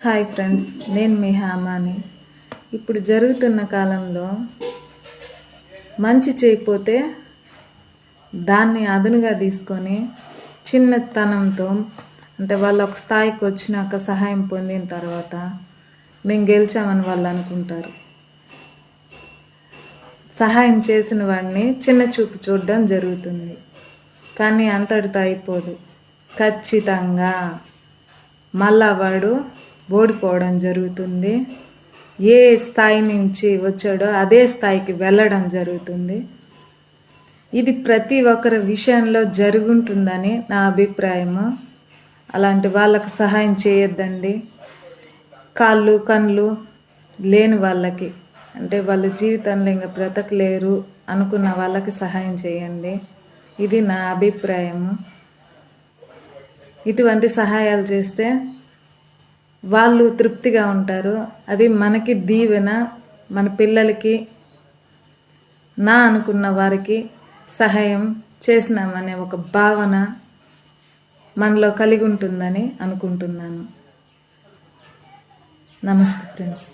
Hi friends నేను మీ హామాని. ఇప్పుడు జరుగుతున్న కాలంలో మంచి చేయకపోతే దాన్ని అదునుగా తీసుకొని చిన్నతనంతో అంటే వాళ్ళు ఒక స్థాయికి వచ్చినాక సహాయం పొందిన తర్వాత మేము గెలిచామని వాళ్ళు అనుకుంటారు. సహాయం చేసిన వాడిని చిన్న చూపు చూడడం జరుగుతుంది. కానీ అంతటితో అయిపోదు. ఖచ్చితంగా మళ్ళా వాడు ఓడిపోవడం జరుగుతుంది. ఏ స్థాయి నుంచి వచ్చాడో అదే స్థాయికి వెళ్ళడం జరుగుతుంది. ఇది ప్రతి ఒక్కరి విషయంలో జరుగుంటుందని నా అభిప్రాయము. అలాంటి వాళ్ళకు సహాయం చేయొద్దండి. కాళ్ళు కళ్ళు లేని వాళ్ళకి అంటే వాళ్ళ జీవితంలో ఇంకా బ్రతకలేరు అనుకున్న వాళ్ళకి సహాయం చేయండి. ఇది నా అభిప్రాయము. ఇటువంటి సహాయాలు చేస్తే వాళ్ళు తృప్తిగా ఉంటారు. అది మనకి దీవెన మన పిల్లలకి నా అనుకున్న వారికి సహాయం చేసినామనే ఒక భావన మనలో కలిగి ఉంటుందని అనుకుంటున్నాను. నమస్తే ఫ్రెండ్స్.